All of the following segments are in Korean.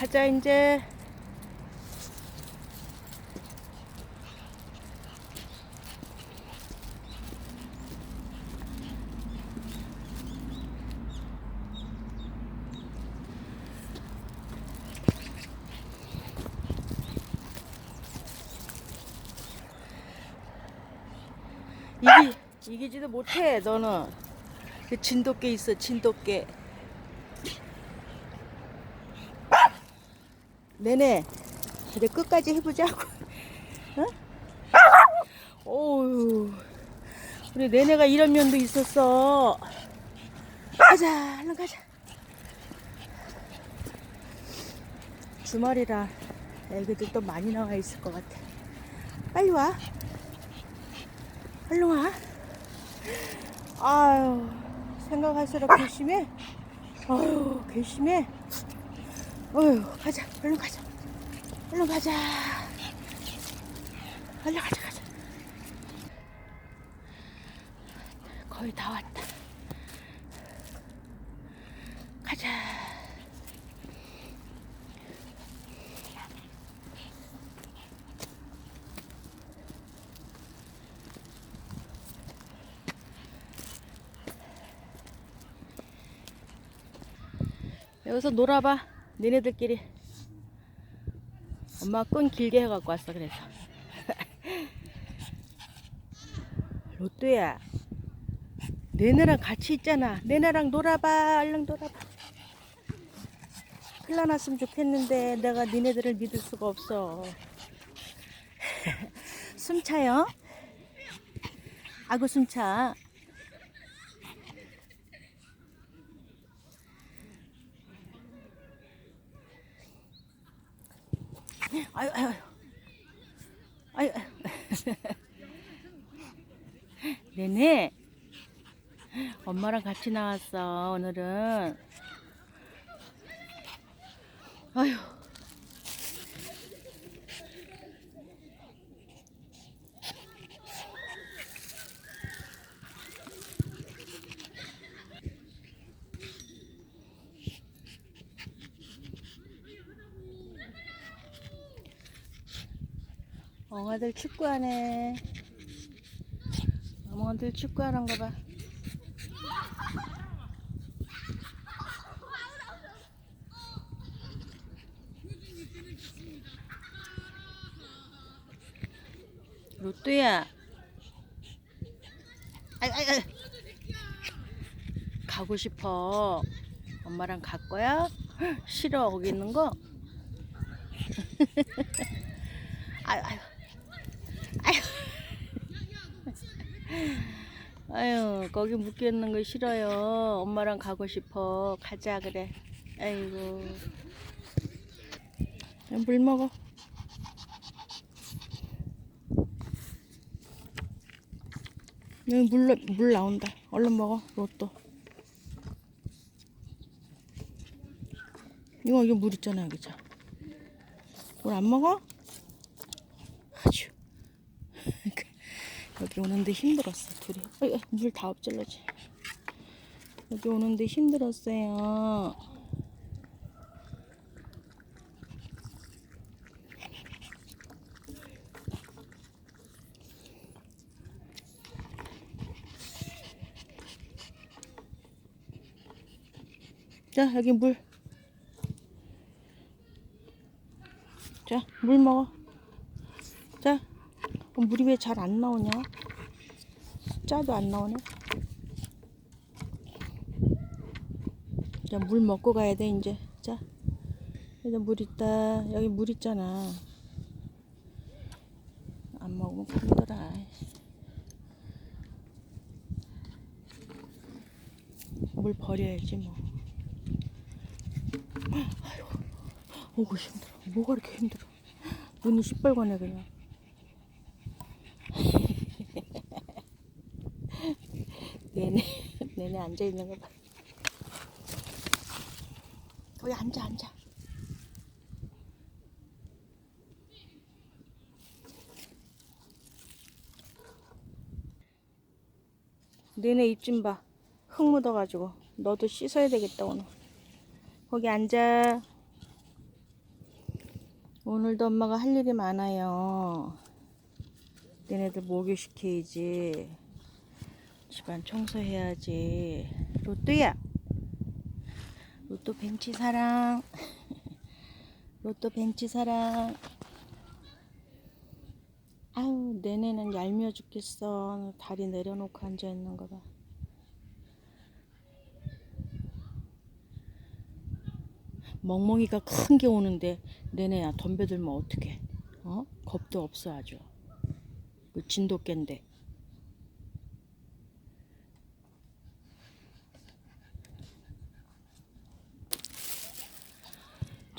가자 이제. 이기 이기지도 못해 너는. 그 진돗개 있어 진돗개. 네네. 이제 끝까지 해보자고. 어? 어우, 우리 네네가 이런 면도 있었어. 가자, 얼른 가자. 주말이라 애기들 또 많이 나와 있을 것 같아. 빨리 와. 얼른 와. 아유, 생각할수록 괘씸해. 아유, 괘씸해. 어휴, 가자. 얼른 가자. 얼른 가자. 얼른 가자, 가자. 거의 다 왔다. 가자. 여기서 놀아봐. 니네들끼리. 엄마 끈 길게 해갖고 왔어, 그래서. 로또야. 내내랑 같이 있잖아. 내내랑 놀아봐. 얼른 놀아봐. 큰일 났으면 좋겠는데 내가 니네들을 믿을 수가 없어. 숨차요? 아구 숨차. 아유, 아유, 아유. 네네. 엄마랑 같이 나왔어, 오늘은. 아유. 엉아들 축구하네. 엉아들 축구하는 거 봐. 로또야. 아이, 아이, 아이. 가고 싶어. 엄마랑 갈 거야? 싫어, 거기 있는 거? 아유, 아유. 아유. 거기 묶여 있는 거 싫어요. 엄마랑 가고 싶어. 가자, 그래. 아이고. 야, 물 먹어. 여기 물, 나- 물 나온다. 얼른 먹어, 로또. 이거, 이거 물 있잖아, 여기 자. 물 안 먹어? 아주. 여기 오는데 힘들었어, 둘이. 물다 엎질러지. 여기 오는데 힘들었어요. 자, 여기 물. 자, 물 먹어. 물이 왜 잘 안 나오냐? 짜도 안 나오네. 자, 물 먹고 가야 돼, 이제. 자, 여기 물 있다. 여기 물 있잖아. 안 먹으면 힘들어. 물 버려야지, 뭐. 아이고, 오고 힘들어. 뭐가 이렇게 힘들어. 눈이 시뻘거네, 그냥. 내내 앉아 있는 거 봐. 거기 앉아 앉아. 내내 입 좀 봐. 흙 묻어가지고 너도 씻어야 되겠다 오늘. 거기 앉아. 오늘도 엄마가 할 일이 많아요. 얘네들 목욕시켜야지. 집안 청소해야지. 로또야. 로또 벤치 사랑. 로또 벤치 사랑. 아유, 내내는 얄미워 죽겠어. 다리 내려놓고 앉아 있는 거 봐. 멍멍이가 큰 게 오는데 내내야 덤벼들면 어떡해? 어? 겁도 없어 아주. 그 진돗개인데.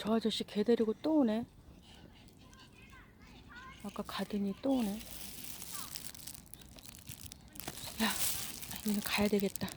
저 아저씨 개 데리고 또 오네. 아까 가더니 또 오네. 야, 이는 가야 되겠다.